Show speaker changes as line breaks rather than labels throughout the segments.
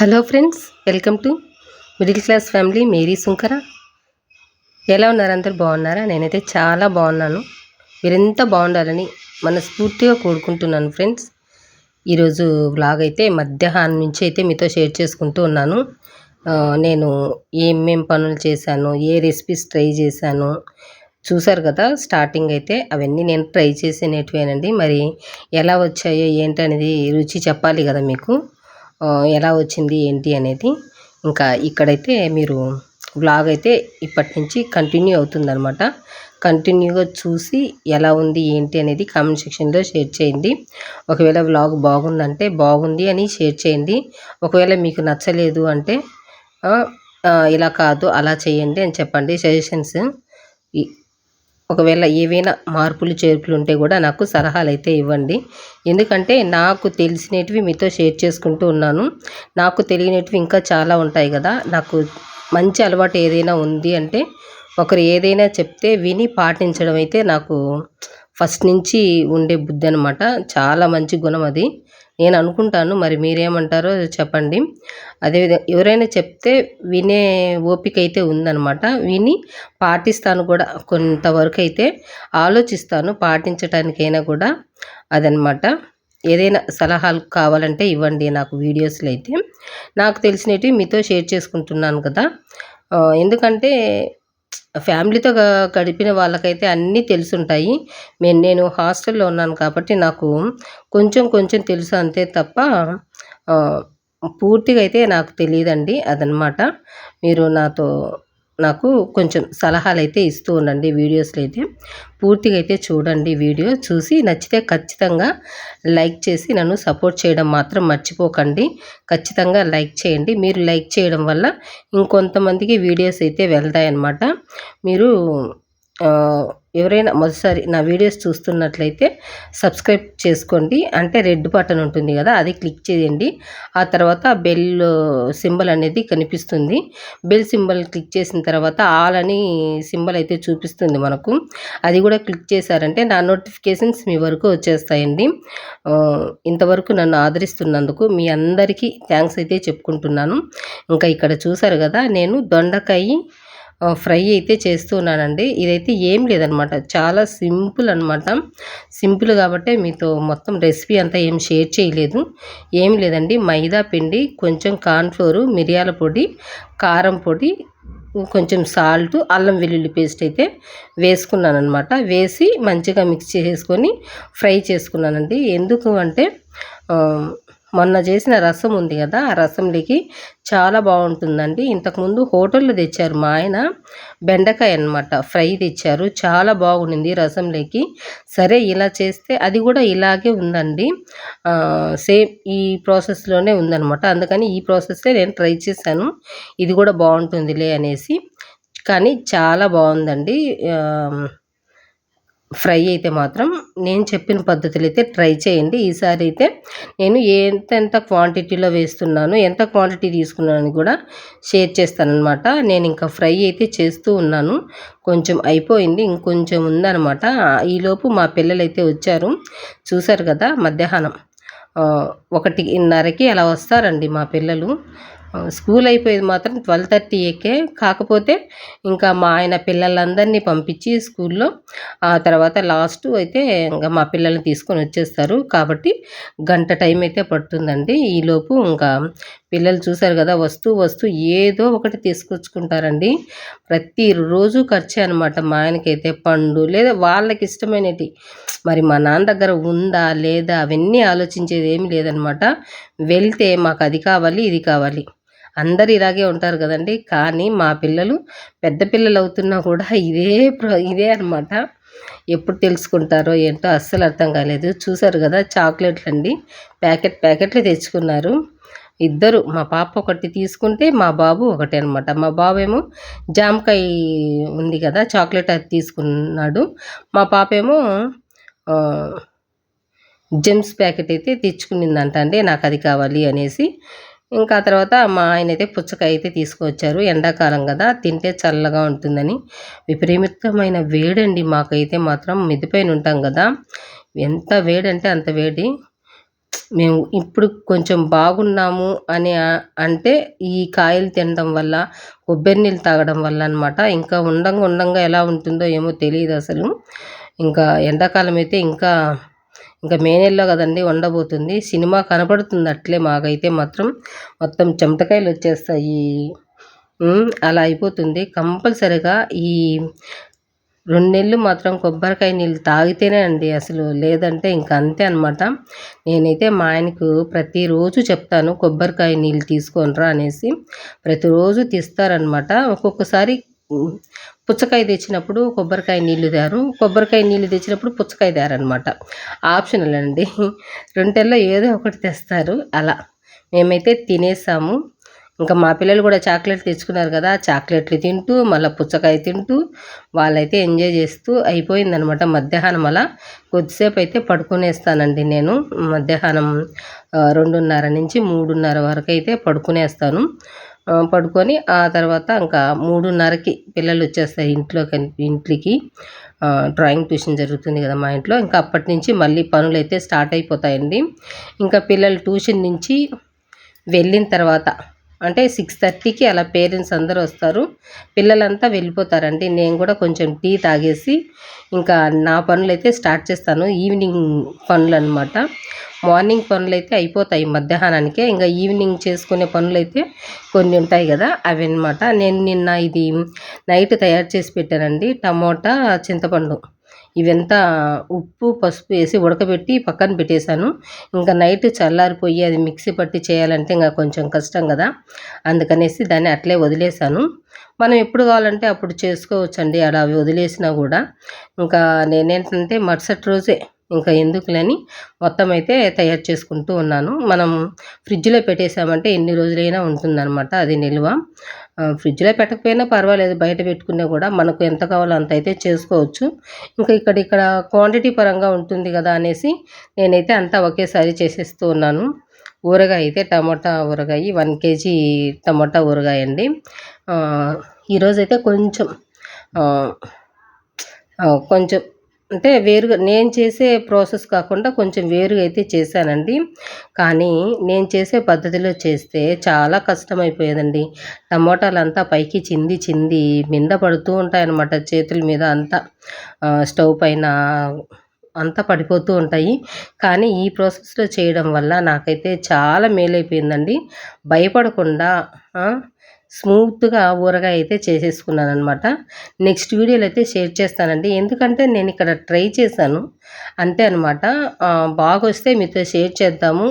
Hello friends welcome to middle class family Mary Sunkara. ఎలా ఉన్నారు అందరు? బాగున్నారా? నేనైతే చాలా బాగున్నాను. మీరెంత బాగుండాలని మనస్ఫూర్తిగా కోరుకుంటున్నాను ఫ్రెండ్స్. ఈరోజు వ్లాగ్ అయితే మధ్యాహ్నం నుంచి అయితే మీతో షేర్ చేసుకుంటూ ఉన్నాను. నేను ఏమేం పనులు చేశాను ఏ రెసిపీస్ ట్రై చేశాను చూసారు కదా స్టార్టింగ్ అయితే అవన్నీ నేను ట్రై చేసినటివేనండి. మరి ఎలా వచ్చాయో ఏంటి అనేది రుచి చెప్పాలి కదా మీకు. ఎలా వచ్చింది ఏంటి అనేది ఇంకా ఇక్కడైతే మీరు వ్లాగ్ అయితే ఇప్పటి నుంచి కంటిన్యూ అవుతుందనమాట కంటిన్యూగా చూసి ఎలా ఉంది ఏంటి అనేది కామెంట్ సెక్షన్లో షేర్ చేయండి. ఒకవేళ వ్లాగ్ బాగుందంటే బాగుంది అని షేర్ చేయండి. ఒకవేళ మీకు నచ్చలేదు అంటే ఇలా కాదు అలా చేయండి అని చెప్పండి. సజెషన్స్ ఒకవేళ ఏవైనా మార్పులు చేర్పులు ఉంటే కూడా నాకు సలహాలు అయితే ఇవ్వండి. ఎందుకంటే నాకు తెలిసినవి మీతో షేర్ చేసుకుంటూ ఉన్నాను. నాకు తెలియనివి ఇంకా చాలా ఉంటాయి కదా. నాకు మంచి అలవాటు ఏదైనా ఉంది అంటే ఒకరు ఏదైనా చెప్తే విని పాటించడం అయితే నాకు ఫస్ట్ నుంచి ఉండే బుద్ధి అనమాట చాలా మంచి గుణం అది. నేను అనుకుంటాను మరి మీరేమంటారో చెప్పండి. అదేవిధంగా ఎవరైనా చెప్తే వినే ఓపిక అయితే ఉందన్నమాట. విని పాటిస్తాను కూడా కొంతవరకు అయితే ఆలోచిస్తాను పాటించడానికైనా కూడా అదనమాట ఏదైనా సలహాలు కావాలంటే ఇవ్వండి నాకు వీడియోస్లో అయితే నాకు తెలిసినవి మీతో షేర్ చేసుకుంటున్నాను కదా. ఎందుకంటే ఫ్యామిలీతో గడిపిన వాళ్ళకైతే అన్నీ తెలుసుంటాయి. నేను నేను హాస్టల్లో ఉన్నాను కాబట్టి నాకు కొంచెం కొంచెం తెలుసు అంతే తప్ప పూర్తిగా అయితే నాకు తెలియదండి అదనమాట. మీరు నాతో నాకు కొంచెం సలహాలు అయితే ఇస్తూ ఉండండి వీడియోస్లో అయితే పూర్తిగా అయితే చూడండి వీడియో చూసి నచ్చితే ఖచ్చితంగా లైక్ చేసి నన్ను సపోర్ట్ చేయడం మాత్రం మర్చిపోకండి. ఖచ్చితంగా లైక్ చేయండి. మీరు లైక్ చేయడం వల్ల ఇంకొంతమందికి వీడియోస్ అయితే వెళ్తాయన్నమాట. మీరు ఎవరైనా మొదటిసారి నా వీడియోస్ చూస్తున్నట్లయితే సబ్స్క్రైబ్ చేసుకోండి. అంటే రెడ్ బటన్ ఉంటుంది కదా అది క్లిక్ చేయండి. ఆ తర్వాత బెల్ సింబల్ అనేది కనిపిస్తుంది. బెల్ సింబల్ క్లిక్ చేసిన తర్వాత ఆల్ అని సింబల్ అయితే చూపిస్తుంది మనకు. అది కూడా క్లిక్ చేశారంటే నా నోటిఫికేషన్స్ మీ వరకు వచ్చేస్తాయండి. ఇంతవరకు నన్ను ఆదరిస్తున్నందుకు మీ అందరికీ థ్యాంక్స్ అయితే చెప్పుకుంటున్నాను. ఇంకా ఇక్కడ చూసారు కదా నేను దొండకాయ ఫ్రై అయితే చేస్తున్నానండి ఇదైతే ఏం లేదనమాట. చాలా సింపుల్ అనమాట సింపుల్ కాబట్టి మీతో మొత్తం రెసిపీ అంతా ఏం షేర్ చేయలేదు. ఏం లేదండి. మైదా పిండి కొంచెం కార్న్ఫ్లోరు మిరియాల పొడి కారం పొడి కొంచెం సాల్ట్ అల్లం వెల్లుల్లి పేస్ట్ అయితే వేసుకున్నాను అనమాట వేసి మంచిగా మిక్స్ చేసుకొని ఫ్రై చేసుకున్నానండి. ఎందుకు అంటే మొన్న చేసిన రసం ఉంది కదా ఆ రసంలోకి చాలా బాగుంటుందండి. ఇంతకుముందు హోటల్లో తెచ్చారు మా ఆయన బెండకాయ అన్నమాట ఫ్రై తెచ్చారు. చాలా బాగుండింది రసంలోకి సరే ఇలా చేస్తే అది కూడా ఇలాగే ఉందండి. సేమ్ ఈ ప్రాసెస్లోనే ఉందనమాట అందుకని ఈ ప్రాసెస్సే నేను ట్రై చేశాను. ఇది కూడా బాగుంటుందిలే అనేసి. కానీ చాలా బాగుందండి. ఫ్రై అయితే మాత్రం నేను చెప్పిన పద్ధతులు అయితే ట్రై చేయండి. ఈసారి అయితే నేను ఎంత ఎంత క్వాంటిటీలో వేస్తున్నాను ఎంత క్వాంటిటీ తీసుకున్నాను కూడా షేర్ చేస్తానన్నమాట. నేను ఇంకా ఫ్రై అయితే చేస్తూ ఉన్నాను. కొంచెం అయిపోయింది ఇంకొంచెం ఉందనమాట ఈలోపు మా పిల్లలు అయితే వచ్చారు. చూసారు కదా మధ్యాహ్నం. ఒకటిన్నరకి అలా వస్తారండి మా పిల్లలు. స్కూల్ అయిపోయేది మాత్రం ట్వెల్వ్ థర్టీకే కాకపోతే ఇంకా మా ఆయన పిల్లలందరినీ పంపించి స్కూల్లో ఆ తర్వాత లాస్ట్ అయితే ఇంకా మా పిల్లల్ని తీసుకొని వచ్చేస్తారు. కాబట్టి గంట టైం అయితే పడుతుందండి. ఈలోపు ఇంకా పిల్లలు చూశారు కదా వస్తూ వస్తూ ఏదో ఒకటి తీసుకొచ్చుకుంటారండి. ప్రతిరోజు ఖర్చే అనమాట మా ఆయనకైతే. పండు లేదా వాళ్ళకి ఇష్టమైనటి మరి మా నాన్న దగ్గర ఉందా లేదా అవన్నీ ఆలోచించేది ఏమి లేదనమాట వెళ్తే మాకు అది కావాలి ఇది కావాలి. అందరు ఇలాగే ఉంటారు కదండి. కానీ మా పిల్లలు పెద్ద పిల్లలు అవుతున్నా కూడా ఇదే ప్ర ఇదే అనమాట ఎప్పుడు తెలుసుకుంటారో ఏంటో అస్సలు అర్థం కాలేదు. చూసారు కదా చాక్లెట్లు అండి ప్యాకెట్ ప్యాకెట్లు తెచ్చుకున్నారు. ఇద్దరు మా పాప ఒకటి తీసుకుంటే మా బాబు ఒకటి అనమాట మా బాబు ఏమో జామకాయ ఉంది కదా చాక్లెట్ అది తీసుకున్నాడు. మా పాప ఏమో జెమ్స్ ప్యాకెట్ అయితే తెచ్చుకునిందంట అండి. నాకు అది కావాలి అనేసి ఇంకా తర్వాత మా ఆయన అయితే పుచ్చకాయ అయితే తీసుకువచ్చారు ఎండాకాలం కదా తింటే చల్లగా ఉంటుందని. విపరీతమైన వేడండి మాకైతే మాత్రం. మిదిపైన ఉంటాం కదా. ఎంత వేడంటే అంత వేడి. మేము ఇప్పుడు కొంచెం బాగున్నాము అని అంటే ఈ కాయలు తినడం వల్ల కొబ్బరి నీళ్ళు తాగడం వల్ల అనమాట ఇంకా ఉండంగా ఉండంగా ఎలా ఉంటుందో ఏమో తెలియదు అసలు. ఇంకా ఎండాకాలం అయితే ఇంకా ఇంకా మే నెలలో కదండి ఉండబోతుంది. సినిమా కనపడుతుంది అట్లే మాకైతే మాత్రం. మొత్తం చెమటకాయలు వచ్చేస్తాయి. అలా అయిపోతుంది. కంపల్సరిగా ఈ రెండు నెలలు మాత్రం కొబ్బరికాయ నీళ్ళు తాగితేనే అండి అసలు లేదంటే ఇంకా అంతే అనమాట నేనైతే మా ఆయనకు ప్రతిరోజు చెప్తాను కొబ్బరికాయ నీళ్ళు తీసుకోనరా అనేసి. ప్రతిరోజు తీస్తారనమాట ఒక్కొక్కసారి పుచ్చకాయ తెచ్చినప్పుడు కొబ్బరికాయ నీళ్ళు తేరు. కొబ్బరికాయ నీళ్ళు తెచ్చినప్పుడు పుచ్చకాయ తేరనమాట ఆప్షనల్ అండి. రెండెల్లో ఏదో ఒకటి తెస్తారు. అలా. మేమైతే తినేసాము. ఇంకా మా పిల్లలు కూడా చాక్లెట్ తెచ్చుకున్నారు కదా చాక్లెట్లు తింటూ మళ్ళీ పుచ్చకాయ తింటూ వాళ్ళైతే ఎంజాయ్ చేస్తూ అయిపోయిందనమాట మధ్యాహ్నం అలా. కొద్దిసేపు అయితే పడుకునేస్తానండి నేను. మధ్యాహ్నం రెండున్నర నుంచి మూడున్నర వరకు అయితే పడుకునేస్తాను. పడుకొని ఆ తర్వాత ఇంకా మూడున్నరకి పిల్లలు వచ్చేస్తారు ఇంట్లో ఇంట్లోకి. డ్రాయింగ్ ట్యూషన్ జరుగుతుంది కదా మా ఇంట్లో. ఇంకా అప్పటి నుంచి మళ్ళీ పనులు అయితే స్టార్ట్ అయిపోతాయండి. ఇంకా పిల్లలు ట్యూషన్ నుంచి వెళ్ళిన తర్వాత అంటే సిక్స్ థర్టీకి అలా పేరెంట్స్ అందరూ వస్తారు. పిల్లలంతా వెళ్ళిపోతారండి. నేను కూడా కొంచెం టీ తాగేసి ఇంకా నా పనులు అయితే స్టార్ట్ చేస్తాను. ఈవినింగ్ పనులు అనమాట మార్నింగ్ పనులు అయితే అయిపోతాయి మధ్యాహ్నానికే. ఇంకా ఈవినింగ్ చేసుకునే పనులు అయితే కొన్ని ఉంటాయి కదా అవి అనమాట నేను నిన్న ఇది నైట్ తయారు చేసి పెట్టానండి. టమోటా చింతపండు. ఇవంతా ఉప్పు పసుపు వేసి ఉడకబెట్టి పక్కన పెట్టేశాను. ఇంకా నైట్ చల్లారిపోయి అది మిక్సీ పట్టి చేయాలంటే ఇంకా కొంచెం కష్టం కదా. అందుకనేసి దాన్ని అట్లే వదిలేశాను. మనం ఎప్పుడు కావాలంటే అప్పుడు చేసుకోవచ్చండి. అలా వదిలేసినా కూడా. ఇంకా నేనేంటంటే మరుసటి రోజే ఇంకా ఎందుకులని మొత్తం అయితే తయారు చేసుకుంటూ ఉన్నాను. మనం ఫ్రిడ్జ్లో పెట్టేసామంటే ఎన్ని రోజులైనా ఉంటుందన్నమాట అది నిల్వ. ఫ్రిడ్జ్లో పెట్టకపోయినా పర్వాలేదు బయట పెట్టుకున్నా కూడా మనకు ఎంత కావాలో అంత అయితే చేసుకోవచ్చు. ఇంకా ఇక్కడ ఇక్కడ క్వాంటిటీ పరంగా ఉంటుంది కదా అనేసి నేనైతే అంతా ఒకేసారి చేసేస్తూ ఉన్నాను. ఊరగాయ అయితే టమోటా ఊరగాయ వన్ కేజీ టమోటా ఊరగాయ అండి. ఈరోజైతే కొంచెం కొంచెం అంటే వేరుగా నేను చేసే ప్రాసెస్ కాకుండా కొంచెం వేరుగా అయితే చేశానండి. కానీ నేను చేసే పద్ధతిలో చేస్తే చాలా కష్టమైపోయేదండి. టమోటాలు అంతా పైకి చింది చింది మింద పడుతూ ఉంటాయన్నమాట చేతుల మీద అంతా. స్టవ్ పైన అంతా పడిపోతూ ఉంటాయి. కానీ ఈ ప్రాసెస్లో చేయడం వల్ల నాకైతే చాలా మేలైపోయిందండి. భయపడకుండా స్మూత్గా ఊరగా అయితే చేసేసుకున్నాను అనమాట నెక్స్ట్ వీడియోలో అయితే షేర్ చేస్తానండి. ఎందుకంటే నేను ఇక్కడ ట్రై చేశాను. అంతే అనమాట బాగా వస్తే మీతో షేర్ చేద్దాము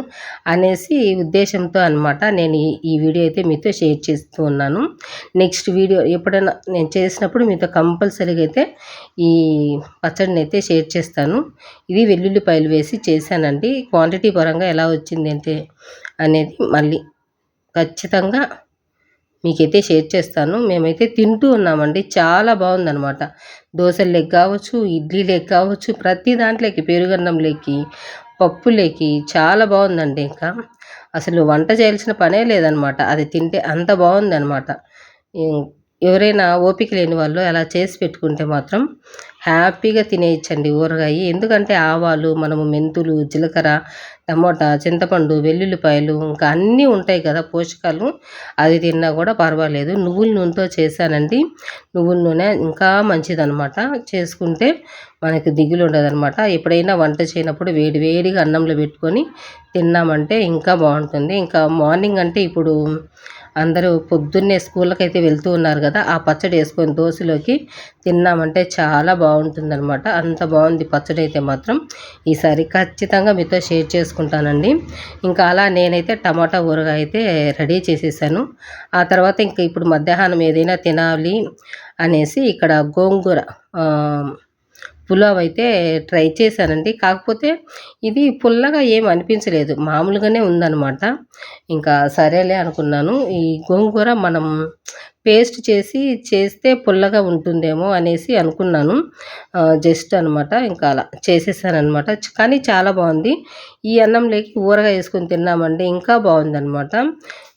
అనేసి ఉద్దేశంతో అనమాట నేను ఈ ఈ వీడియో అయితే మీతో షేర్ చేస్తూ ఉన్నాను. నెక్స్ట్ వీడియో ఎప్పుడైనా నేను చేసినప్పుడు మీతో కంపల్సరీగా అయితే ఈ పచ్చడిని అయితే షేర్ చేస్తాను. ఇది వెల్లుల్లిపాయలు వేసి చేశానండి. క్వాంటిటీ పరంగా ఎలా వచ్చింది అంటే అనేది మళ్ళీ ఖచ్చితంగా మీకైతే షేర్ చేస్తాను. మేమైతే తింటూ ఉన్నామండి. చాలా బాగుందనమాట దోశల్లోకి కావచ్చు ఇడ్లీ లెగ్ కావచ్చు ప్రతి దాంట్లోకి పెరుగన్నంలోకి పప్పులేకి చాలా బాగుందండి ఇంకా. అసలు వంట చేయాల్సిన పనే లేదనమాట అది తింటే అంత బాగుందనమాట ఎవరైనా ఓపిక లేని వాళ్ళు అలా చేసి పెట్టుకుంటే మాత్రం హ్యాపీగా తినేయచ్చండి ఊరగాయ. ఎందుకంటే ఆవాలు మనము మెంతులు జీలకర్ర టమోటా చింతపండు వెల్లుల్లిపాయలు ఇంకా అన్నీ ఉంటాయి కదా పోషకాలు. అది తిన్నా కూడా పర్వాలేదు. నువ్వుల నూనెతో చేశానండి. నువ్వుల నూనె ఇంకా మంచిదనమాట చేసుకుంటే మనకి దిగులు ఉండదనమాట ఎప్పుడైనా వంట చేయనప్పుడు వేడి వేడిగా అన్నంలో పెట్టుకొని తిన్నామంటే ఇంకా బాగుంటుంది. ఇంకా మార్నింగ్ అంటే ఇప్పుడు అందరూ పొద్దున్నే స్కూళ్ళకి అయితే వెళ్తూ ఉన్నారు కదా ఆ పచ్చడి వేసుకొని దోశలోకి తిన్నామంటే చాలా బాగుంటుందన్నమాట. అంత బాగుంది పచ్చడి అయితే మాత్రం. ఈసారి ఖచ్చితంగా మీతో షేర్ చేసుకుంటానండి. ఇంకా అలా నేనైతే టమాటా ఊరగా అయితే రెడీ చేసేసాను. ఆ తర్వాత ఇంకా ఇప్పుడు మధ్యాహ్నం ఏదైనా తినాలి అనేసి ఇక్కడ గోంగూర పులావ్ అయితే ట్రై చేశానండి. కాకపోతే ఇది పుల్లగా ఏం అనిపించలేదు. మామూలుగానే ఉందన్నమాట. ఇంకా సరేలే అనుకున్నాను. ఈ గోంగూర మనం పేస్ట్ చేసి చేస్తే పుల్లగా ఉంటుందేమో అనేసి అనుకున్నాను. జస్ట్ అనమాట ఇంకా అలా చేసేసానమాట కానీ చాలా బాగుంది. ఈ అన్నంలోకి ఊరగా వేసుకొని తిన్నామండి ఇంకా బాగుందనమాట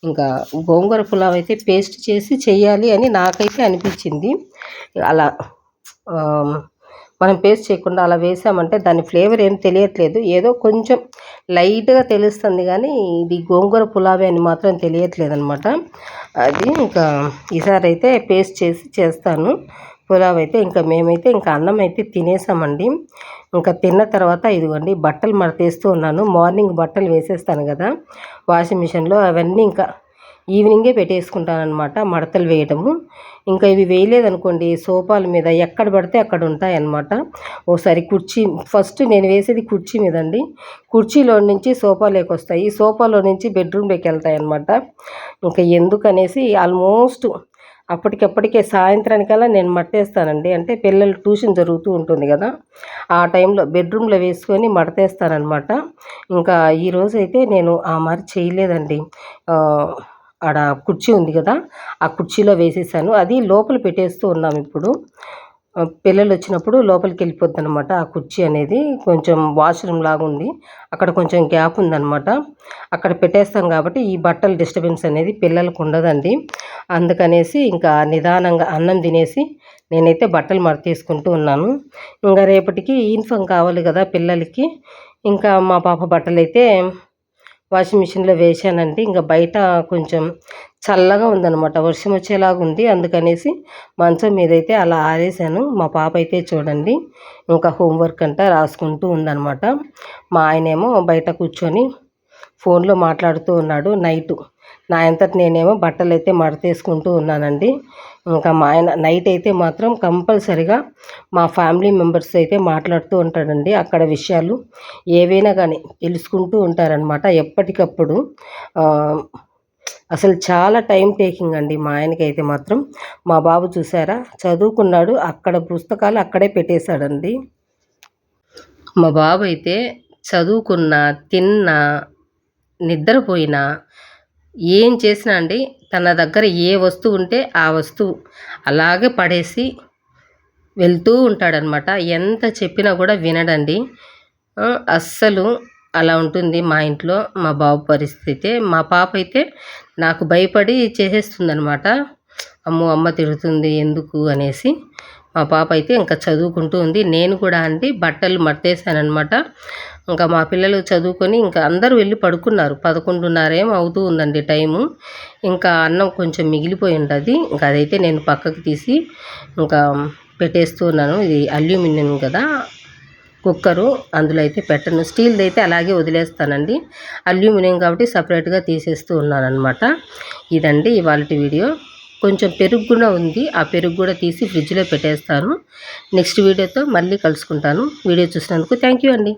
ఇంకా గోంగూర పులావ్ అయితే పేస్ట్ చేసి చేయాలి అని నాకైతే అనిపించింది. అలా మనం పేస్ట్ చేయకుండా అలా వేసామంటే దాని ఫ్లేవర్ ఏం తెలియట్లేదు. ఏదో కొంచెం లైట్గా తెలుస్తుంది కానీ ఇది గోంగూర పులావే అని మాత్రం తెలియట్లేదు అనమాట అది ఇంకా ఈసారి అయితే పేస్ట్ చేసి చేస్తాను. పులావ్ అయితే ఇంకా మేమైతే ఇంకా అన్నం అయితే తినేసామండి. ఇంకా తిన్న తర్వాత ఇదిగోండి బట్టలు మడతేస్తూ ఉన్నాను. మార్నింగ్ బట్టలు వేసేస్తాను కదా వాషింగ్ మిషన్లో అవన్నీ ఇంకా ఈవినింగే పెట్టేసుకుంటానమాట మడతలు వేయడము ఇంకా ఇవి వేయలేదనుకోండి సోఫాల మీద ఎక్కడ పడితే అక్కడ ఉంటాయన్నమాట. ఓసారి కుర్చీ ఫస్ట్ నేను వేసేది కుర్చీ మీద అండి కుర్చీలో నుంచి సోఫాలోకి వస్తాయి. సోఫాలో నుంచి బెడ్రూమ్లోకి వెళ్తాయి అనమాట ఇంకా ఎందుకనేసి ఆల్మోస్ట్ అప్పటికప్పటికే సాయంత్రానికల్లా నేను మట్టేస్తానండి. అంటే పిల్లలు ట్యూషన్ జరుగుతూ ఉంటుంది కదా ఆ టైంలో బెడ్రూమ్లో వేసుకొని మడతేస్తానమాట ఇంకా ఈరోజైతే నేను ఆ మరి చేయలేదండి. ఆడ కుర్చీ ఉంది కదా ఆ కుర్చీలో వేసేసాను. అది లోపల పెట్టేస్తూ ఉన్నాం ఇప్పుడు. పిల్లలు వచ్చినప్పుడు లోపలికి వెళ్ళిపోద్ది అనమాట ఆ కుర్చీ అనేది. కొంచెం వాష్రూమ్ లాగా ఉంది. అక్కడ కొంచెం గ్యాప్ ఉందనమాట అక్కడ పెట్టేస్తాం కాబట్టి ఈ బట్టలు డిస్టర్బెన్స్ అనేది పిల్లలకు ఉండదండి. అందుకనేసి ఇంకా నిదానంగా అన్నం తినేసి నేనైతే బట్టలు మడతీసుకుంటూ ఉన్నాను. ఇంకా రేపటికి యూనిఫామ్ కావాలి కదా పిల్లలకి. ఇంకా మా పాప బట్టలు అయితే వాషింగ్ మిషన్లో వేసానండి ఇంకా బయట కొంచెం చల్లగా ఉందన్నమాట. వర్షం వచ్చేలాగా ఉంది. అందుకనేసి మంచం మీదైతే అలా ఆరేసాను మా పాప అయితే చూడండి ఇంకా హోంవర్క్ అంతా రాసుకుంటూ ఉందన్నమాట. మా ఆయనేమో బయట కూర్చొని ఫోన్లో మాట్లాడుతూ ఉన్నాడు నైటు. నా అంతటి నేనేమో బట్టలు అయితే మడతేసుకుంటూ ఉన్నానండి. ఇంకా మా ఆయన నైట్ అయితే మాత్రం కంపల్సరిగా మా ఫ్యామిలీ మెంబర్స్ అయితే మాట్లాడుతూ ఉంటాడండి అక్కడ విషయాలు. ఏవైనా కానీ తెలుసుకుంటూ ఉంటారనమాట ఎప్పటికప్పుడు. అసలు చాలా టైం టేకింగ్ అండి మా ఆయనకి అయితే మాత్రం. మా బాబు చూసారా? చదువుకున్నాడు అక్కడ పుస్తకాలు అక్కడే పెట్టేశాడండి. మా బాబు అయితే చదువుకున్న తిన్నా నిద్రపోయినా ఏం చేసినా అండి తన దగ్గర ఏ వస్తువు ఉంటే ఆ వస్తువు అలాగే పడేసి వెళ్తూ ఉంటాడనమాట. ఎంత చెప్పినా కూడా వినడండి. అస్సలు అలా ఉంటుంది మా ఇంట్లో మా బాబు పరిస్థితి. మా పాప అయితే నాకు భయపడి చేసేస్తుందనమాట. అమ్మో అమ్మ తిడుతుంది ఎందుకు అనేసి. మా పాప అయితే ఇంకా చదువుకుంటూ ఉంది. నేను కూడా అండి బట్టలు మట్టేశానమాట ఇంకా మా పిల్లలు చదువుకొని ఇంకా అందరూ వెళ్ళి పడుకున్నారు. పదకొండున్నర అవుతూ ఉందండి టైము. ఇంకా అన్నం కొంచెం మిగిలిపోయి ఉంటుంది ఇంకా అదైతే నేను పక్కకు తీసి ఇంకా పెట్టేస్తూ ఉన్నాను. ఇది అల్యూమినియం కదా కుక్కరు. అందులో అయితే పెట్టను. స్టీల్ది అయితే అలాగే వదిలేస్తానండి. అల్యూమినియం కాబట్టి సపరేట్గా తీసేస్తూ ఉన్నాను అనమాట ఇదండి ఇవాళ వీడియో. కొంచెం పెరుగు కూడా ఉంది. ఆ పెరుగు కూడా తీసి ఫ్రిడ్జ్లో పెట్టేస్తాను. నెక్స్ట్ వీడియోతో మళ్ళీ కలుసుకుంటాను. వీడియో చూసినందుకు థ్యాంక్ యూ అండి.